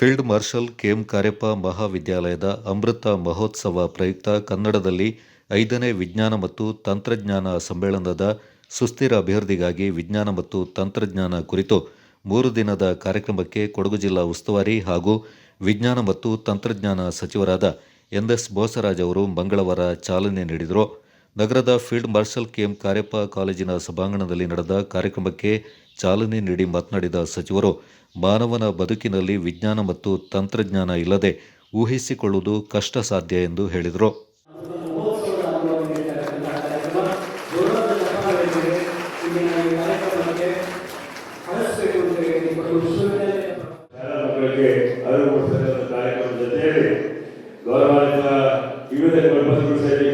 Field marshal KM Cariappa ಮಹಾವಿದ್ಯಾಲಯದ ಅಮೃತ ಮಹೋತ್ಸವ ಪ್ರಯುಕ್ತ ಕನ್ನಡದಲ್ಲಿ ಐದನೇ ವಿಜ್ಞಾನ ಮತ್ತು ತಂತ್ರಜ್ಞಾನ ಸಮ್ಮೇಳನದ ಸುಸ್ಥಿರ ಅಭಿವೃದ್ಧಿಗಾಗಿ ವಿಜ್ಞಾನ ಮತ್ತು ತಂತ್ರಜ್ಞಾನ ಕುರಿತು ಮೂರು ದಿನದ ಕಾರ್ಯಕ್ರಮಕ್ಕೆ ಕೊಡಗು ಜಿಲ್ಲಾ ಉಸ್ತುವಾರಿ ಹಾಗೂ ವಿಜ್ಞಾನ ಮತ್ತು ತಂತ್ರಜ್ಞಾನ ಸಚಿವರಾದ ಎನ್ ಎಸ್ ಬೋಸರಾಜ್ ಅವರು ಮಂಗಳವಾರ ಚಾಲನೆ ನೀಡಿದರು. ನಗರದ ಫೀಲ್ಡ್ ಮಾರ್ಷಲ್ ಕೆಎಂ ಕಾರ್ಯಪ್ಪ ಕಾಲೇಜಿನ ಸಭಾಂಗಣದಲ್ಲಿ ನಡೆದ ಕಾರ್ಯಕ್ರಮಕ್ಕೆ ಚಾಲನೆ ನೀಡಿ ಮಾತನಾಡಿದ ಸಚಿವರು, ಮಾನವನ ಬದುಕಿನಲ್ಲಿ ವಿಜ್ಞಾನ ಮತ್ತು ತಂತ್ರಜ್ಞಾನ ಇಲ್ಲದೆ ಊಹಿಸಿಕೊಳ್ಳುವುದು ಕಷ್ಟ ಸಾಧ್ಯ ಎಂದು ಹೇಳಿದರು.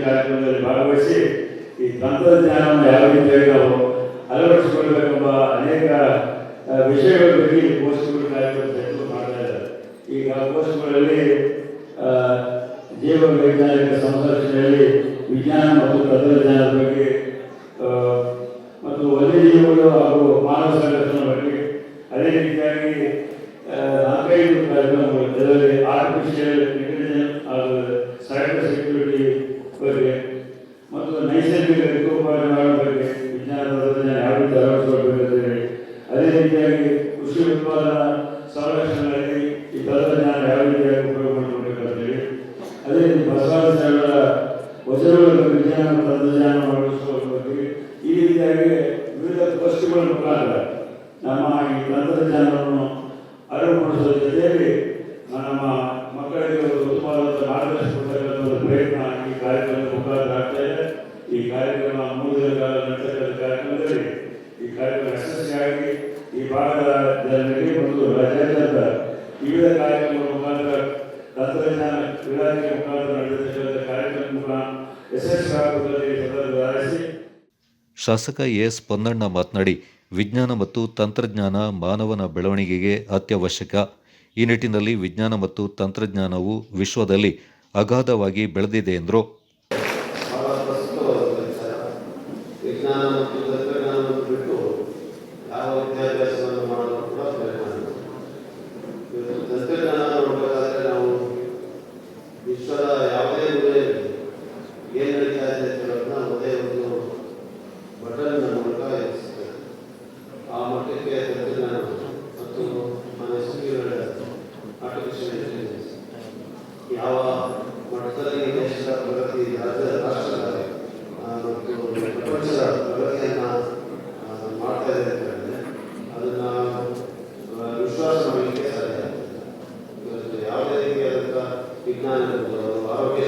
ಕಾರ್ಯಕ್ರಮದಲ್ಲಿ ಭಾಗವಹಿಸಿ ಈ ತಂತ್ರಜ್ಞಾನವನ್ನು ಯಾವ ರೀತಿಯಾಗಿ ನಾವು ಅಳವಡಿಸಿಕೊಳ್ಬೇಕೆಂಬ ಅನೇಕ ವಿಷಯಗಳ ಬಗ್ಗೆ ಈ ಪೋಸ್ಟ್ಗಳು ಕಾರ್ಯಕ್ರಮ ಮಾಡ್ತಾ ಇದ್ದಾರೆ ಈಗ ಪೋಸ್ಟ್ಗಳಲ್ಲಿ ಜೀವ ವೈಜ್ಞಾನಿಕ ಸಂರಕ್ಷಣೆಯಲ್ಲಿ ವಿಜ್ಞಾನ ಮತ್ತು ತಂತ್ರಜ್ಞಾನದ ಬಗ್ಗೆ ಮತ್ತು ವನ್ಯಜೀವಿಗಳು ಹಾಗೂ ಮಾನವ ಸಂರಕ್ಷಣೆ ಬಗ್ಗೆ ಅದೇ ರೀತಿಯಾಗಿ ನಾಲ್ಕೈದು ಕಾರ್ಯಕ್ರಮಗಳು ಇದರಲ್ಲಿ ಆರ್ಟಿಫಿಷಿಯಲ್ ಇಂಟೆಲಿಜೆನ್ಸ್ ಹಾಗೂ ಸೈಬರ್ ಸೆಕ್ಯೂರಿಟಿ ಬಗ್ಗೆ, ಮತ್ತು ನೈಸರ್ಗಿಕ ವಿಕೋಪಗಳ ಈ ತಂತ್ರಜ್ಞಾನ ಯಾವ ರೀತಿಯಾಗಿ ಉಪಯೋಗ ಹೇಳಿ ಅದೇ ರೀತಿ ವಚನಗಳ ವಿಜ್ಞಾನ ತಂತ್ರಜ್ಞಾನ ಅಳವಡಿಸುವ ಈ ರೀತಿಯಾಗಿ ವಿವಿಧ ಪೋಸ್ಟ್ಗಳ ಮುಖಾಂತರ ನಮ್ಮ ಈ ತಂತ್ರಜ್ಞಾನವನ್ನು ಅರಿವುಪಡಿಸುವ ಜೊತೆಯಲ್ಲಿ ನಮ್ಮ ಮಕ್ಕಳಿಗೆ ಒಂದು ಉತ್ತಮವಾದ ಮಾರ್ಗದರ್ಶನ ಒಂದು ಪ್ರಯತ್ನ ಈ ಕಾರ್ಯಕ್ರಮದ ಮುಖಾಂತರ ಆಗ್ತಾ ಇದೆ. ಈ ಕಾರ್ಯಕ್ರಮ ಮೂರು ಕಾಲ ನಡೆಸತಕ್ಕಂಥ ಕಾರ್ಯಕ್ರಮದಲ್ಲಿ ಈ ಕಾರ್ಯಕ್ರಮ ಯಶಸ್ವಿಯಾಗಿ ಈ ಭಾಗದ ಜನರಿಗೆ ಒಂದು ರಾಜ್ಯಾದ್ಯಂತ ವಿವಿಧ ಕಾರ್ಯಕ್ರಮಗಳ ಮುಖಾಂತರ ತಂತ್ರಜ್ಞಾನ ಇಲಾಖೆ ಮುಖಾಂತರ ನಡೆದ ಕಾರ್ಯಕ್ರಮ ಮುಖಾಂತರ ಯಶಸ್ವಿಯಾಗುವುದರಲ್ಲಿ ಹಾರೈಸಿ ಶಾಸಕ ಎಸ್ ಪೊನ್ನಣ್ಣ ಮಾತನಾಡಿ ವಿಜ್ಞಾನ ಮತ್ತು ತಂತ್ರಜ್ಞಾನ ಮಾನವನ ಬೆಳವಣಿಗೆಗೆ ಅತ್ಯವಶ್ಯಕ. ಈ ನಿಟ್ಟಿನಲ್ಲಿ ವಿಜ್ಞಾನ ಮತ್ತು ತಂತ್ರಜ್ಞಾನವು ವಿಶ್ವದಲ್ಲಿ ಅಗಾಧವಾಗಿ ಬೆಳೆದಿದೆ ಎಂದರು. ವಿಜ್ಞಾನ ಮತ್ತು ತಂತ್ರಜ್ಞಾನವನ್ನು ಬಿಟ್ಟು ಯಾವ ವಿದ್ಯಾಭ್ಯಾಸವನ್ನು ಮಾಡಲು ಕೂಡ ಪ್ರಯತ್ನ ಇಲ್ಲ. ಇವತ್ತು ತಂತ್ರಜ್ಞಾನ ನೋಡಬೇಕಾದ್ರೆ ನಾವು ವಿಶ್ವದ ಯಾವುದೇ ಮೂಲೆಯಲ್ಲಿ ಏನು ನಡೀತಾ ಇದೆ ಅಂತ ಹೇಳೋದನ್ನ ಒಂದೇ ಒಂದು ಬಟನ್ ಮೂಲಕ ಎನಿಸ್ತದೆ ಆ ಮಟ್ಟಕ್ಕೆ ತಂತ್ರಜ್ಞಾನ ಮತ್ತು ಮನೆ ಸುದ್ದಿಗಳ ಆರ್ಟಿಫಿಷಿಯಲ್ ಇಂಟೆಲಿಜೆನ್ಸ್ ಯಾವ ಮಟ್ಟದಲ್ಲಿ ಈ ದೇಶದ ಪ್ರಗತಿ ರಾಜ್ಯದ ರಾಷ್ಟ್ರದ ಆ, ಮತ್ತು ಪ್ರಪಂಚದ ಪ್ರಗತಿಯನ್ನ ಆ, ಮಾಡ್ತಾ ಇದೆ ಅಂತ ಹೇಳಿದ್ರೆ ಅದನ್ನ ಆ, ವಿಶ್ವಾಸ ಮಾಡಲಿಕ್ಕೆ ಸಾಧ್ಯ ಆಗ್ತದೆ. ಇವತ್ತು ಯಾವುದೇ ರೀತಿಯಾದಂಥ ಆರೋಗ್ಯ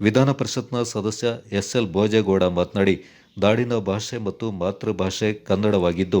ವಿಧಾನ ಪರಿಷತ್ನ ಸದಸ್ಯ ಎಸ್ ಎಲ್ ಭೋಜೇಗೌಡ ಮಾತನಾಡಿ ದಾಡಿನ ಭಾಷೆ ಮತ್ತು ಮಾತೃಭಾಷೆ ಕನ್ನಡವಾಗಿದ್ದು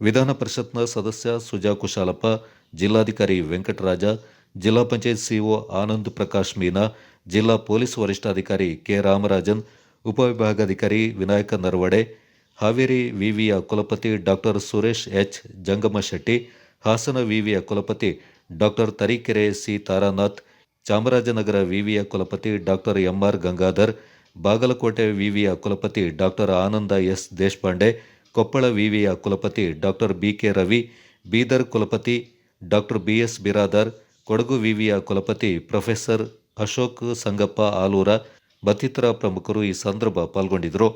ವಿಧಾನ ಪರಿಷತ್ನ ಸದಸ್ಯ ಸುಜಾ ಕುಶಾಲಪ್ಪ, ಜಿಲ್ಲಾಧಿಕಾರಿ ವೆಂಕಟರಾಜ, ಜಿಲ್ಲಾ ಪಂಚಾಯತ್ ಸಿಒ ಆನಂದ್ ಪ್ರಕಾಶ್ ಮೀನಾ, ಜಿಲ್ಲಾ ಪೊಲೀಸ್ ವರಿಷ್ಠಾಧಿಕಾರಿ ಕೆ ರಾಮರಾಜನ್ ಉಪವಿಭಾಗಾಧಿಕಾರಿ ವಿನಾಯಕ ನರವಡೆ, ಹಾವೇರಿ ವಿವಿಯ ಕುಲಪತಿ ಡಾಕ್ಟರ್ ಸುರೇಶ್ ಎಚ್ ಜಂಗಮಶೆಟ್ಟಿ ಹಾಸನ ವಿವಿಯ ಕುಲಪತಿ ಡಾಕ್ಟರ್ ತರೀಕೆರೆ ಸಿ ತಾರಾನಾಥ್ ಚಾಮರಾಜನಗರ ವಿವಿಯ ಕುಲಪತಿ ಡಾಕ್ಟರ್ ಎಂಆರ್ ಗಂಗಾಧರ್, ಬಾಗಲಕೋಟೆ ವಿವಿಯ ಕುಲಪತಿ ಡಾಕ್ಟರ್ ಆನಂದ ಎಸ್ ದೇಶಪಾಂಡೆ, ಕೊಪ್ಪಳ ವಿವಿಯ ಕುಲಪತಿ ಡಾಕ್ಟರ್ ಬಿಕೆ ರವಿ, ಬೀದರ್ ಕುಲಪತಿ doctor B S Biradar, Kodagu ವಿವಿಯ ಕುಲಪತಿ ಪ್ರೊಫೆಸರ್ ಅಶೋಕ್ ಸಂಗಪ್ಪ ಆಲೂರ, ಮತ್ತಿತರ ಪ್ರಮುಖರು ಈ ಸಂದರ್ಭ ಪಾಲ್ಗೊಂಡಿದ್ದರು.